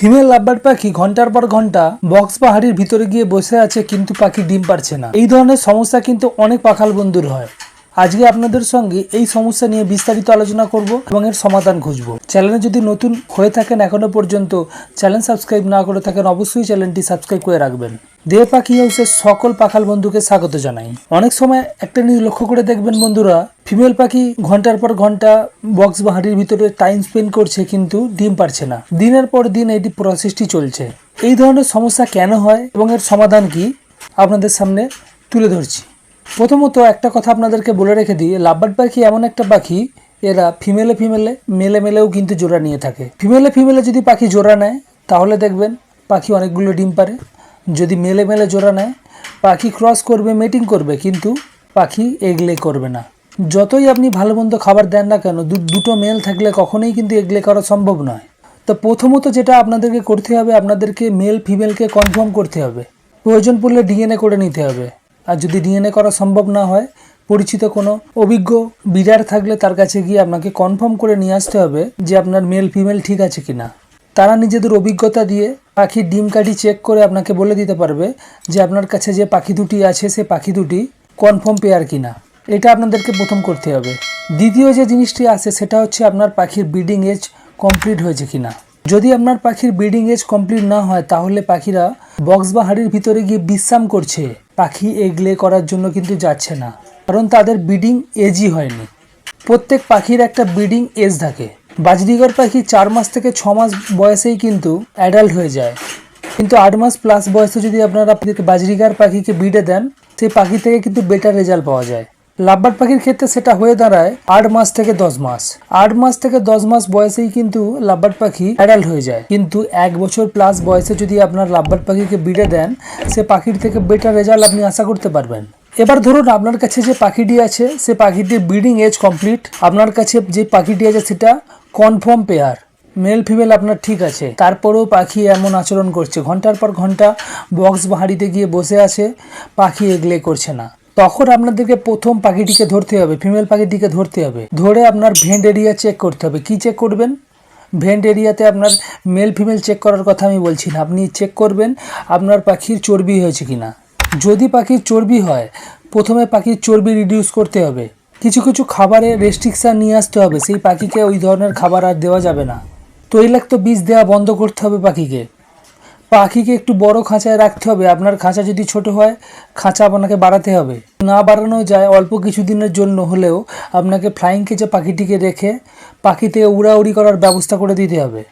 Female lovebird পাখি ঘণ্টার পর ঘণ্টা বক্স বা হাড়ির ভিতরে গিয়ে বসে আছে, কিন্তু পাখি ডিম পারছে না। এই ধরনের সমস্যা কিন্তু অনেক পাখাল বন্ধুর হয়। আজকে আপনাদের সঙ্গে এই সমস্যা নিয়ে বিস্তারিত আলোচনা করব এবং এর সমাধান খুঁজব। চ্যানেলে যদি নতুন হয়ে থাকেন এখনও পর্যন্ত, চ্যানেল সাবস্ক্রাইব না করে থাকেন অবশ্যই চ্যানেলটি সাবস্ক্রাইব করে রাখবেন। দেহ পাখি হাউসের সকল পাখাল বন্ধুকে স্বাগত জানাই। অনেক সময় একটা জিনিস লক্ষ্য করে দেখবেন বন্ধুরা, ফিমেল পাখি ঘণ্টার পর ঘণ্টা বক্স বা হাঁড়ির ভিতরে টাইম স্পেন্ড করছে কিন্তু ডিম পারছে না। দিনের পর দিন এটি প্রসেসটি চলছে। এই ধরনের সমস্যা কেন হয় এবং এর সমাধান কি? আপনাদের সামনে তুলে ধরছি। প্রথমত একটা কথা আপনাদেরকে বলে রেখে দিই, লাভবার্ড পাখি এমন একটা পাখি, এরা ফিমেলে ফিমেলে, মেলে মেলেও কিন্তু জোড়া নিয়ে থাকে। ফিমেলে ফিমেলে যদি পাখি জোড়া নেয়, তাহলে দেখবেন পাখি অনেকগুলো ডিম পারে। যদি মেলে মেলে জোড়া নেয়, পাখি ক্রস করবে মেটিং করবে, কিন্তু পাখি এগলে করবে না। যতই আপনি ভালো মন্দ খাবার দেন না কেন দুটো মেল থাকলে কখনোই কিন্তু এগলে করা সম্ভব নয়। তো প্রথমত যেটা আপনাদেরকে করতে হবে, আপনাদেরকে মেল ফিমেলকে কনফার্ম করতে হবে। প্রয়োজন পড়লে ডিএনএ করে নিতে হবে। আর যদি ডিএনএ করা সম্ভব না হয়, পরিচিত কোনো অভিজ্ঞ বিডার থাকলে তার কাছে গিয়ে আপনাকে কনফার্ম করে নিয়ে আসতে হবে যে আপনার মেল ফিমেল ঠিক আছে কিনা। তারা নিজেদের অভিজ্ঞতা দিয়ে পাখির ডিম কাঠি চেক করে আপনাকে বলে দিতে পারবে যে আপনার কাছে যে পাখি দুটি আছে, সে পাখি দুটি কনফার্ম পেয়ার কিনা। এটা আপনাদেরকে প্রথম করতে হবে। দ্বিতীয় যে জিনিসটি আছে, সেটা হচ্ছে আপনার পাখির ব্রিডিং এজ কমপ্লিট হয়েছে কিনা। যদি আপনার পাখির ব্রিডিং এজ কমপ্লিট না হয়, তাহলে পাখিরা বক্স বা হাড়ির ভিতরে গিয়ে বিশ্রাম করছে। পাখি এগলে করার জন্য কিন্তু যাচ্ছে না, কারণ তাদের ব্রিডিং এজই হয়নি। প্রত্যেক পাখির একটা ব্রিডিং এজ থাকে। বাজরিগর পাখি চার মাস থেকে ছ মাস বয়সেই কিন্তু অ্যাডাল্ট হয়ে যায়। কিন্তু আট মাস প্লাস বয়সে যদি আপনারা বাজরিগার পাখিকে বিডে দেন, সেই পাখি থেকে কিন্তু বেটার রেজাল্ট পাওয়া যায়। লাভবার্ড পাখির ক্ষেত্রে সেটা হয়ে দাঁড়ায় আট মাস থেকে দশ মাস। আট মাস থেকে দশ মাস বয়সেই কিন্তু লাভবার্ড পাখি অ্যাডাল্ট হয়ে যায়। কিন্তু এক বছর প্লাস বয়সে যদি আপনার লাভবার্ড পাখিকে বিডে দেন, সে পাখির থেকে বেটার রেজাল্ট আপনি আশা করতে পারবেন। এবার ধরুন আপনার কাছে যে পাখিটি আছে, সে পাখিটির ব্রিডিং এজ কমপ্লিট আপনার কাছে যে পাখিটি আছে সেটা কনফার্ম পেয়ার মেল ফিমেল আপনার ঠিক আছে। তারপরেও পাখি এমন আচরণ করছে। ঘণ্টার পর ঘণ্টা বক্স বা হাঁড়িতে গিয়ে বসে আছে, পাখি এগলে করছে না। তখন আপনাদেরকে প্রথম পাখিটিকে ধরতে হবে ফিমেল পাখিটিকে ধরতে হবে। ধরে আপনার ভেন্ট এরিয়া চেক করতে হবে। কি চেক করবেন? ভেন্ট এরিয়াতে আপনার মেল ফিমেল চেক করার কথা আমি বলছি না। আপনি চেক করবেন আপনার পাখির চর্বি হয়েছে কি না যদি পাখির চর্বি হয়, প্রথমে পাখির চর্বি রিডিউস করতে হবে। কিছু কিছু খাবারে রেস্ট্রিকশান নিয়ে আসতে হবে। সেই পাখিকে ওই ধরনের খাবার আর দেওয়া যাবে না। তৈলাক্ত বীজ দেওয়া বন্ধ করতে হবে পাখিকে। পাখিকে একটু বড় খাঁচায় রাখতে হবে। আপনার খাঁচা যদি ছোট হয়, খাঁচা আপনাকে বাড়াতে হবে। না বাড়ানো যায়, অল্প কিছুদিনের জন্য হলেও আপনাকে ফ্লাইং কেজে পাখিটিকে রেখে পাখিতে উড়াউড়ি করার ব্যবস্থা করে দিতে হবে।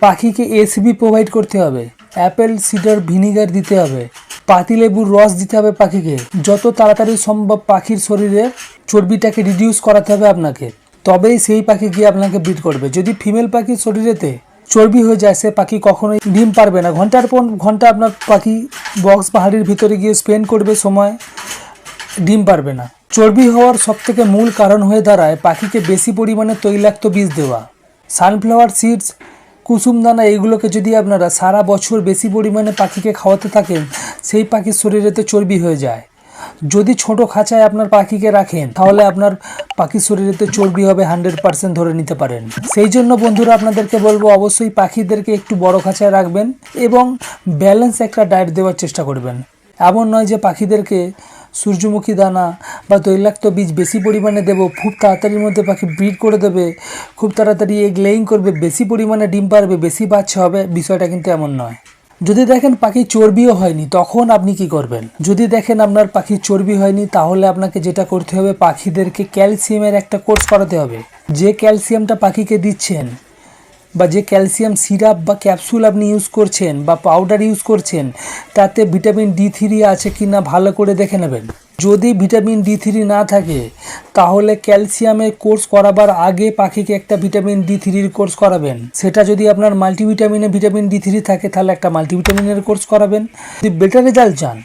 পাখিকে এসিবি প্রোভাইড করতে হবে। অ্যাপেল সিডার ভিনিগার দিতে হবে। পাতিলেবুর রস দিতে হবে পাখিকে। যত তাড়াতাড়ি সম্ভব পাখির শরীরে চর্বিটাকে রিডিউস করাতে হবে আপনাকে। তবেই সেই পাখি গিয়ে আপনাকে বিট করবে। যদি ফিমেল পাখির শরীরেতে চর্বি হয়ে যায়, সে পাখি কখনোই ডিম পারবে না। ঘণ্টার পর ঘণ্টা আপনার পাখি বক্স পাহাড়ির ভিতরে গিয়ে স্পেন্ড করবে সময়, ডিম পারবে না। চর্বি হওয়ার সবথেকে মূল কারণ হয়ে দাঁড়ায় পাখিকে বেশি পরিমাণে তৈলাক্ত বীজ দেওয়া। সানফ্লাওয়ার সিডস কুসুম দানা, এইগুলোকে যদি আপনারা সারা বছর বেশি পরিমাণে পাখিকে খাওয়াতে থাকেন, সেই পাখির শরীরেতে চর্বি হয়ে যায়। যদি ছোট খাঁচায় আপনার পাখিকে রাখেন, তাহলে আপনার পাখির শরীরেতে চর্বি হবে হান্ড্রেড পার্সেন্ট ধরে নিতে পারেন। সেই জন্য বন্ধুরা আপনাদেরকে বলব, অবশ্যই পাখিদেরকে একটু বড় খাঁচায় রাখবেন এবং ব্যালেন্স একটা ডায়েট দেওয়ার চেষ্টা করবেন। এমন নয় যে পাখিদেরকে সূর্যমুখী দানা বা তৈলাক্ত বীজ বেশি পরিমাণে দেবো, খুব তাড়াতাড়ির মধ্যে পাখি ব্রিড করে দেবে, খুব তাড়াতাড়ি এগ লেইং করবে, বেশি পরিমাণে ডিম পারবে, বেশি বাচ্চা হবে, বিষয়টা কিন্তু এমন নয়। যদি দেখেন পাখি চর্বিও হয়নি, তখন আপনি কি করবেন? যদি দেখেন আপনার পাখি চর্বি হয়নি, তাহলে আপনাকে যেটা করতে হবে, পাখিদেরকে ক্যালসিয়ামের একটা কোর্স করাতে হবে। যে ক্যালসিয়ামটা পাখিকে দিচ্ছেন বা যে ক্যালসিয়াম সিরাপ বা ক্যাপসুল আপনি ইউজ করছেন বা পাউডার ইউজ করছেন, তাতে ভিটামিন ডি থ্রি আছে কি না ভালো করে দেখে নেবেন। যদি ভিটামিন ডি থ্রি না থাকে, তাহলে ক্যালসিয়ামের কোর্স করাবার আগে পাখিকে একটা ভিটামিন ডি থ্রির কোর্স করাবেন। সেটা যদি আপনার মাল্টিভিটামিনে ভিটামিন ডি থ্রি থাকে, তাহলে একটা মাল্টিভিটামিনের কোর্স করাবেন। যদি বেটার রেজাল্ট চান,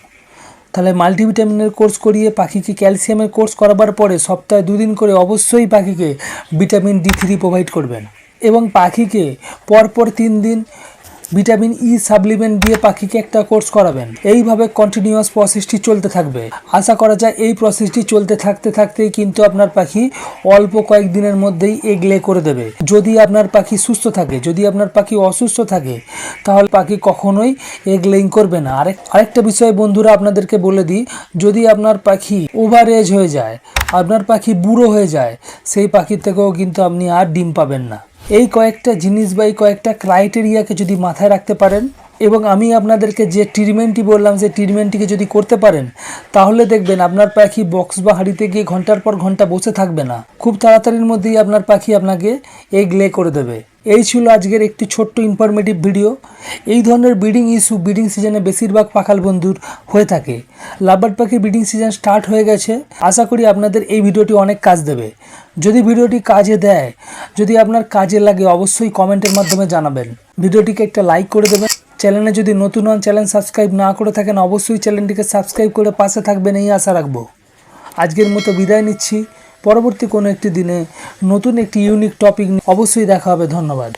তাহলে মাল্টিভিটামিনের কোর্স করিয়ে পাখিকে ক্যালসিয়ামের কোর্স করাবার পরে সপ্তাহে দুদিন করে অবশ্যই পাখিকে ভিটামিন ডি থ্রি প্রোভাইড করবেন। এবং পাখিকে পরপর তিন দিন ভিটামিন ই সাপ্লিমেন্ট দিয়ে পাখিকে একটা কোর্স করাবেন। এইভাবে কন্টিনিউয়াস প্রসেসটি চলতে থাকবে। আশা করা যায় এই প্রসেসটি চলতে থাকতে থাকতেই কিন্তু আপনার পাখি অল্প কয়েকদিনের মধ্যেই এগলে করে দেবে। যদি আপনার পাখি সুস্থ থাকে, যদি আপনার পাখি অসুস্থ থাকে, তাহলে পাখি কখনোই এগলেইং করবে না। আরেক, আরেকটা বিষয় বন্ধুরা আপনাদেরকে বলে দিই, যদি আপনার পাখি ওভার এজ হয়ে যায়, আপনার পাখি বুড়ো হয়ে যায়, সেই পাখির থেকেও কিন্তু আপনি আর ডিম পাবেন না। এই কয়েকটা জিনিস বা এই কয়েকটা ক্রাইটেরিয়াকে যদি মাথায় রাখতে পারেন এবং আমি আপনাদেরকে যে ট্রিটমেন্টটি বললাম সেই ট্রিটমেন্টটিকে যদি করতে পারেন, তাহলে দেখবেন আপনার পাখি বক্স বা হাঁড়িতে গিয়ে ঘণ্টার পর ঘণ্টা বসে থাকবে না। খুব তাড়াতাড়ির মধ্যেই আপনার পাখি আপনাকে এই গ্লে করে দেবে। এই ছিল আজকের একটি ছোট্ট ইনফরমেটিভ ভিডিও এই ধরনের ব্রিডিং ইস্যু ব্রিডিং সিজনে বেশিরভাগ পাখাল বন্ধুর হয়ে থাকে। লাভবার্ড পাখির ব্রিডিং সিজন স্টার্ট হয়ে গেছে। আশা করি আপনাদের এই ভিডিওটি অনেক কাজ দেবে। যদি ভিডিওটি কাজে দেয়, যদি আপনার কাজে লাগে, অবশ্যই কমেন্টের মাধ্যমে জানাবেন। ভিডিওটিকে একটা লাইক করে দেবেন। চ্যানেলে যদি নতুন হন চ্যানেল সাবস্ক্রাইব না করে থাকেন, অবশ্যই চ্যানেলটিকে সাবস্ক্রাইব করে পাশে থাকবেন, এই আশা রাখব। আজকের মতো বিদায় নিচ্ছি। পরবর্তী কোনো একটি দিনে নতুন একটি ইউনিক টপিক অবশ্যই দেখা হবে। ধন্যবাদ।